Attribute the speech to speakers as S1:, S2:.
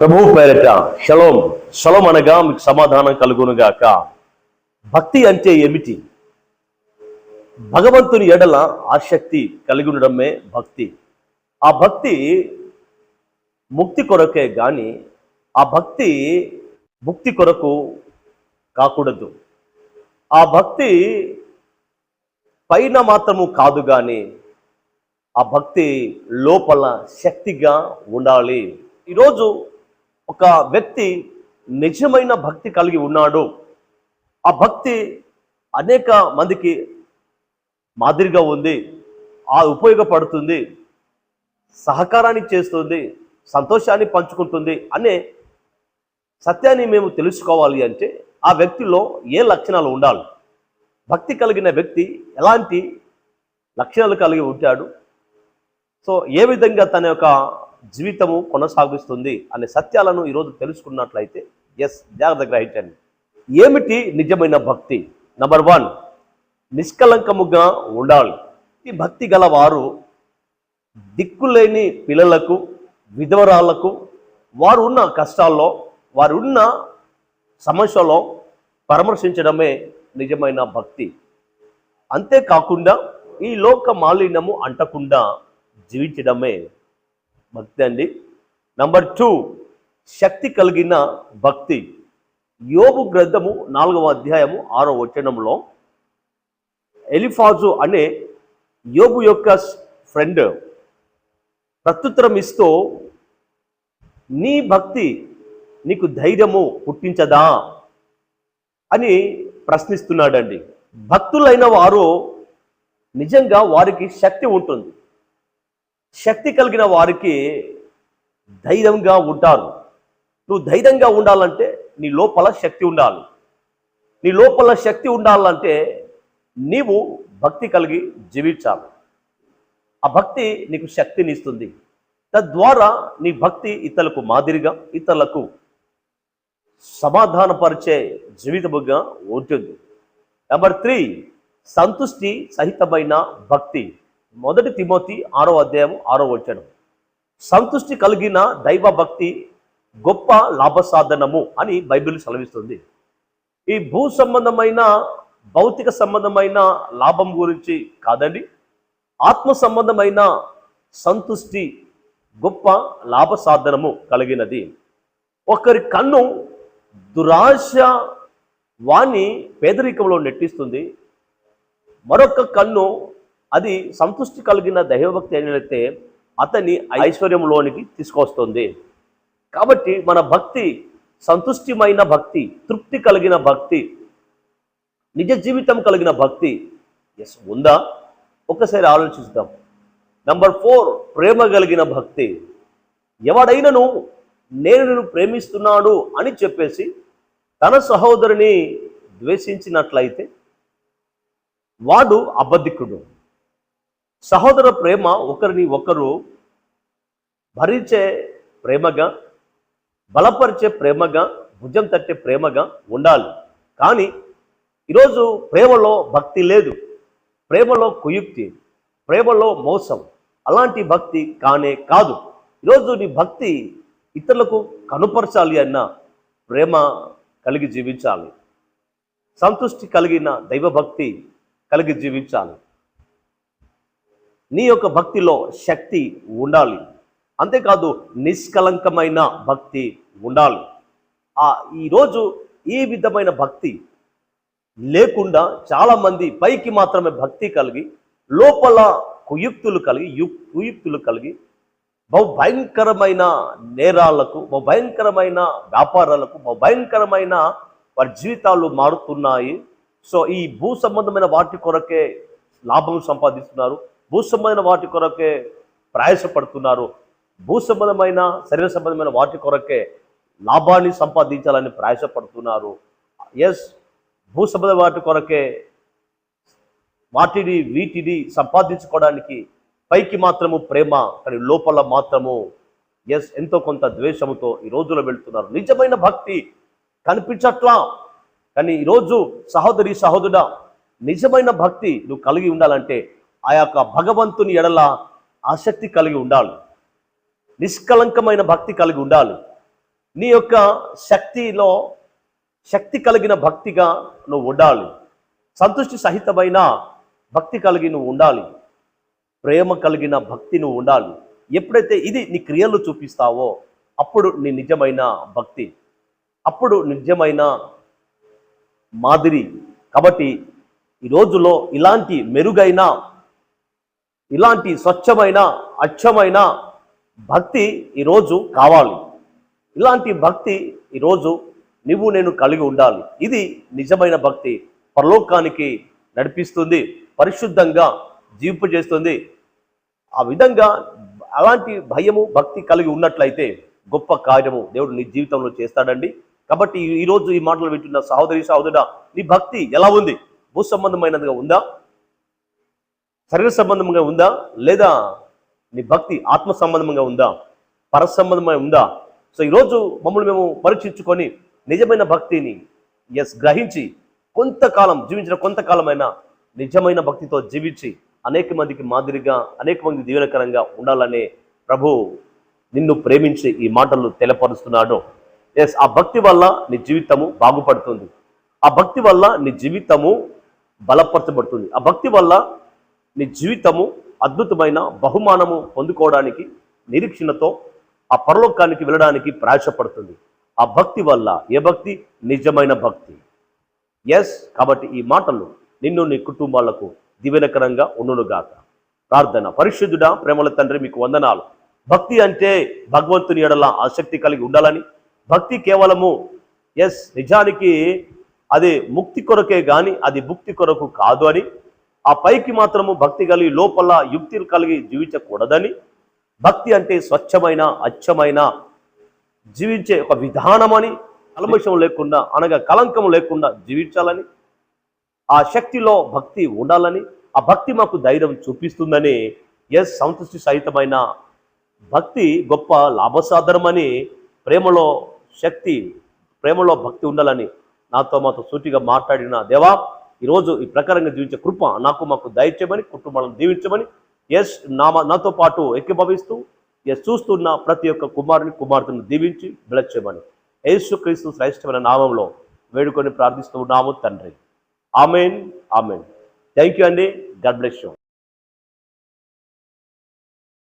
S1: ప్రభు పేరట shalom. Shalom అనగా మీకు సమాధానం కలుగునుగాక భక్తి అంటే ఏమిటి? భగవంతుని ఎడల ఆసక్తి కలిగి ఉండడమే భక్తి. ఆ భక్తి ముక్తి కొరకే గాని ఆ భక్తి ముక్తి కొరకు కాకూడదు. ఆ భక్తి పైన మాత్రము కాదు కానీ ఆ భక్తి లోపల శక్తిగా ఉండాలి. ఈరోజు ఒక వ్యక్తి నిజమైన భక్తి కలిగి ఉన్నాడు. ఆ భక్తి అనేక మందికి మాదిరిగా ఉంది. ఆ ఉపయోగపడుతుంది. సహకారాన్ని చేస్తుంది. సంతోషాన్ని పంచుకుంటుంది అనే సత్యాన్ని మేము తెలుసుకోవాలి అంటే ఆ వ్యక్తిలో ఏ లక్షణాలు ఉండాలి? భక్తి కలిగిన వ్యక్తి ఎలాంటి లక్షణాలు కలిగి ఉంటాడు? సో ఏ విధంగా తన యొక్క జీవితము కొనసాగిస్తుంది అనే సత్యాలను ఈరోజు తెలుసుకున్నట్లయితే ఎస్ జాగ్రత్త గ్రహించండి. ఏమిటి నిజమైన భక్తి? నంబర్ వన్ నిష్కలంకముగా ఉండాలి. ఈ భక్తి గల వారు దిక్కులేని పిల్లలకు విధవరాలకు వారు ఉన్న కష్టాల్లో వారు ఉన్న సమస్యలో పరామర్శించడమే నిజమైన భక్తి. అంతేకాకుండా ఈ లోక మాలిన్యము అంటకుండా జీవించడమే భక్తి అండి. నంబర్ టూ శక్తి కలిగిన భక్తి. యోగు గ్రంథము నాలుగవ అధ్యాయము ఆరో వచనంలో ఎలిఫాజు అనే యోగు యొక్క ఫ్రెండ్ ప్రత్యుత్తరం ఇస్తూ నీ భక్తి నీకు ధైర్యము పుట్టించదా? అని ప్రశ్నిస్తున్నాడండి. భక్తులైన వారు నిజంగా వారికి శక్తి ఉంటుంది. శక్తి కలిగిన వారికి ధైర్యంగా ఉంటారు నువ్వు ధైర్యంగా ఉండాలంటే నీ లోపల శక్తి ఉండాలి. నీ లోపల శక్తి ఉండాలంటే నీవు భక్తి కలిగి జీవించాలి. ఆ భక్తి నీకు శక్తిని ఇస్తుంది. తద్వారా నీ భక్తి ఇతరులకు మాదిరిగా ఇతరులకు సమాధానపరిచే జీవితముగా ఉంటుంది. నెంబర్ త్రీ సంతుష్టి సహితమైన భక్తి. మొదటి తిమోతి ఆరో అధ్యాయం ఆరో వచ్చాడు సంతుష్టి కలిగిన దైవ భక్తి గొప్ప లాభసాధనము అని బైబిల్ సెలవిస్తుంది. ఈ భూ సంబంధమైన భౌతిక సంబంధమైన లాభం గురించి కాదండి. ఆత్మ సంబంధమైన సంతుష్టి గొప్ప లాభసాధనము కలిగినది. ఒకరి కన్ను దురాశ వాణ్ణి పేదరికంలో నెట్టిస్తుంది. మరొక కన్ను అది సంతృష్టి కలిగిన దైవభక్తి అయినట్లయితే అతన్ని ఐశ్వర్యంలోనికి తీసుకొస్తుంది. కాబట్టి మన భక్తి సంతుష్టిమైన భక్తి తృప్తి కలిగిన భక్తి నిజ జీవితం కలిగిన భక్తి ఎస్ ఉందా? ఒకసారి ఆలోచిస్తాం నంబర్ ఫోర్ ప్రేమ కలిగిన భక్తి. ఎవడైనను నేను నిన్ను ప్రేమిస్తున్నాడు అని చెప్పేసి తన సహోదరుని ద్వేషించినట్లయితే వాడు అబద్ధికుడు. సహోదర ప్రేమ ఒకరిని ఒకరు భరించే ప్రేమగా బలపరిచే ప్రేమగా భుజం తట్టే ప్రేమగా ఉండాలి. కానీ ఈరోజు ప్రేమలో భక్తి లేదు. ప్రేమలో కుయుక్తి ప్రేమలో మోసం అలాంటి భక్తి కానే కాదు. ఈరోజు నీ భక్తి ఇతరులకు కనుపరచాలి అన్న ప్రేమ కలిగి జీవించాలి. సంతృష్టి కలిగిన దైవభక్తి కలిగి జీవించాలి. నీ యొక్క భక్తిలో శక్తి ఉండాలి. అంతేకాదు నిష్కలంకమైన భక్తి ఉండాలి. ఆ ఈరోజు ఈ విధమైన భక్తి లేకుండా చాలామంది పైకి మాత్రమే భక్తి కలిగి లోపల కుయుక్తులు కలిగి యు కుయుక్తులు కలిగి బహు భయంకరమైన నేరాలకు బహు భయంకరమైన వ్యాపారాలకు బహు భయంకరమైన వారి జీవితాలు మారుతున్నాయి. సో ఈ భూ సంబంధమైన వాటి కొరకే లాభం సంపాదిస్తున్నారు. భూ సంబంధమైన వాటి కొరకే ప్రయాసపడుతున్నారు. భూ సంబంధమైన శరీర సంబంధమైన వాటి కొరకే లాభాన్ని సంపాదించాలని ప్రయాసపడుతున్నారు. ఎస్ భూ సంబంధ వాటి కొరకే వాటిని వీటిని సంపాదించుకోవడానికి పైకి మాత్రము ప్రేమ కానీ లోపల మాత్రము ఎస్ ఎంతో కొంత ద్వేషముతో ఈ రోజులో వెళ్తున్నారు. నిజమైన భక్తి కనిపించట్లా. కానీ ఈరోజు సహోదరి సహోదరుడా నిజమైన భక్తి నువ్వు కలిగి ఉండాలంటే ఆ యొక్క భగవంతుని ఎడల ఆసక్తి కలిగి ఉండాలి. నిష్కలంకమైన భక్తి కలిగి ఉండాలి. నీ యొక్క శక్తిలో శక్తి కలిగిన భక్తిగా నువ్వు ఉండాలి. సంతృష్టి సహితమైన భక్తి కలిగి నువ్వు ఉండాలి. ప్రేమ కలిగిన భక్తి నువ్వు ఉండాలి. ఎప్పుడైతే ఇది నీ క్రియలు చూపిస్తావో అప్పుడు నీ నిజమైన భక్తి అప్పుడు నిజమైన మాదిరి. కాబట్టి ఈ రోజులో ఇలాంటి మెరుగైన ఇలాంటి స్వచ్ఛమైన అచ్చమైన భక్తి ఈరోజు కావాలి. ఇలాంటి భక్తి ఈరోజు నువ్వు నేను కలిగి ఉండాలి. ఇది నిజమైన భక్తి. పరలోకానికి నడిపిస్తుంది. పరిశుద్ధంగా జీవింపజేస్తుంది ఆ విధంగా అలాంటి భయము భక్తి కలిగి ఉన్నట్లయితే గొప్ప కార్యము దేవుడు నీ జీవితంలో చేస్తాడండి. కాబట్టి ఈరోజు ఈ మాటలు వింటున్న సహోదరి సహోదరుడా నీ భక్తి ఎలా ఉంది? భూ సంబంధమైనదిగా ఉందా? శరీర సంబంధంగా ఉందా? లేదా నీ భక్తి ఆత్మ సంబంధంగా ఉందా? పర సంబంధమైన ఉందా? సో ఈరోజు మమ్మల్ని మేము పరీక్షించుకొని నిజమైన భక్తిని ఎస్ గ్రహించి కొంతకాలం జీవించిన కొంతకాలమైన నిజమైన భక్తితో జీవించి అనేక మందికి మాదిరిగా అనేక మంది దీవెనకరంగా ఉండాలనే ప్రభు నిన్ను ప్రేమించి ఈ మాటలు తెలపరుస్తున్నాడు. ఎస్ ఆ భక్తి వల్ల నీ జీవితము బాగుపడుతుంది. ఆ భక్తి వల్ల నీ జీవితము బలపరచబడుతుంది. ఆ భక్తి వల్ల నీ జీవితము అద్భుతమైన బహుమానము పొందుకోవడానికి నిరీక్షణతో ఆ పరలోకానికి వెళ్ళడానికి ప్రయాసపడుతుంది. ఆ భక్తి వల్ల ఏ భక్తి? నిజమైన భక్తి. ఎస్ కాబట్టి ఈ మాటలు నిన్ను నీ కుటుంబాలకు దీవెనకరంగా ఉండునుగాక. ప్రార్థన. పరిశుద్ధుడా ప్రేమల తండ్రి మీకు వందనాలు. భక్తి అంటే భగవంతుని ఎడల ఆసక్తి కలిగి ఉండాలని. భక్తి కేవలము ఎస్ నిజానికి అది ముక్తి కొరకే గాని అది భుక్తి కొరకు కాదు అని ఆ పైకి మాత్రము భక్తి కలిగి లోపల యుక్తి కలిగి జీవించకూడదని. భక్తి అంటే స్వచ్ఛమైన అచ్చమైన జీవించే ఒక విధానమని కల్మషం లేకుండా అనగా కలంకం లేకుండా జీవించాలని. ఆ శక్తిలో భక్తి ఉండాలని ఆ భక్తి మాకు ధైర్యం చూపిస్తుందని ఎస్ సంతృష్టి సహితమైన భక్తి గొప్ప లాభసాధనమని ప్రేమలో శక్తి ప్రేమలో భక్తి ఉండాలని నాతో మాతో సూటిగా మాట్లాడిన దేవా ఈరోజు ఈ ప్రకారంగా జీవించే కృప నాకు మాకు దయచేయమని కుటుంబాలను దీవించమని ఎస్ నా నాతో పాటు ఎక్కిభవిస్తూ ఎస్ చూస్తున్న ప్రతి ఒక్క కుమారుని కుమార్తెను దీవించి బిలచేయమని యేసు క్రీస్తు శ్రేష్టమైన నామంలో వేడుకొని ప్రార్థిస్తూ ఉన్నాము తండ్రి. Amen amen. థ్యాంక్ యూ అండి. God bless you.